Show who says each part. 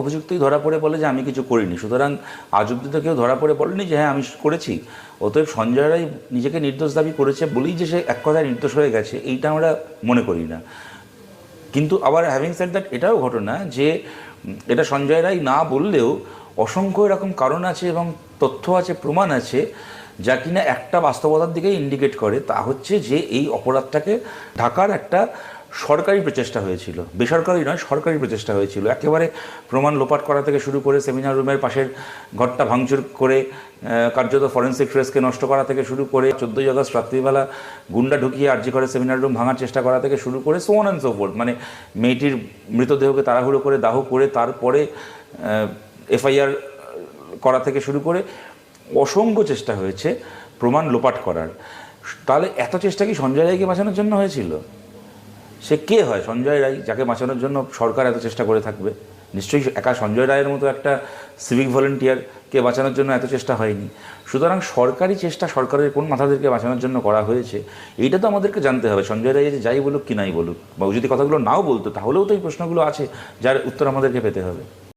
Speaker 1: অভিযুক্তই ধরা পড়ে বলে যে আমি কিছু করিনি। সুতরাং আজ অব্দি তো কেউ ধরা পড়ে বলেনি যে হ্যাঁ আমি করেছি। অতএব সঞ্জয় রায় নিজেকে নির্দোষ দাবি করেছে বলেই যে সে এক কথায় নির্দোষ হয়ে গেছে, এইটা আমরা মনে করি না। কিন্তু আবার হ্যাভিং সেড দ্যাট এটাও ঘটনা যে, এটা সঞ্জয় রায় না বললেও অসংখ্য এরকম কারণ আছে এবং তথ্য আছে, প্রমাণ আছে, যা কিনা একটা বাস্তবতার দিকেই ইন্ডিকেট করে। তা হচ্ছে যে এই অপরাধটাকে ঢাকার একটা সরকারি প্রচেষ্টা হয়েছিল। বেসরকারি নয়, সরকারি প্রচেষ্টা হয়েছিল। একেবারে প্রমাণ লোপাট করা থেকে শুরু করে সেমিনার রুমের পাশের ঘরটা ভাঙচুর করে কার্যত ফরেন্সিক ফ্রেসকে নষ্ট করা থেকে শুরু করে, চোদ্দোই আগস্ট রাত্রিবেলা গুন্ডা ঢুকিয়ে আর্জি করে সেমিনার রুম ভাঙার চেষ্টা করা থেকে শুরু করে সোন অ্যান্ড সো ফোর্থ মানে মেয়েটির মৃতদেহকে তাড়াহুড়ো করে, দাহ করে, তারপরে এফআইআর করা থেকে শুরু করে, অসংখ্য চেষ্টা হয়েছে প্রমাণ লোপাট করার। তাহলে এত চেষ্টা কি সঞ্জয় রায়কে বাঁচানোর জন্য হয়েছিল? সে কে হয়? সঞ্জয় রায়, যাকে বাঁচানোর জন্য সরকার এত চেষ্টা করে থাকবে। নিশ্চয়ই একা সঞ্জয় রায়ের মতো একটা সিভিক ভলেন্টিয়ারকে বাঁচানোর জন্য এত চেষ্টা হয়নি। সুতরাং সরকারি চেষ্টা সরকারের কোন মাথাদেরকে বাঁচানোর জন্য করা হয়েছে, এইটা তো আমাদেরকে জানতে হবে। সঞ্জয় রায় যে যাই বলুক কি নাই বলুক, বা যদি কথাগুলো নাও বলতো, তাহলেও তো এই প্রশ্নগুলো আছে, যার উত্তর আমাদেরকে পেতে হবে।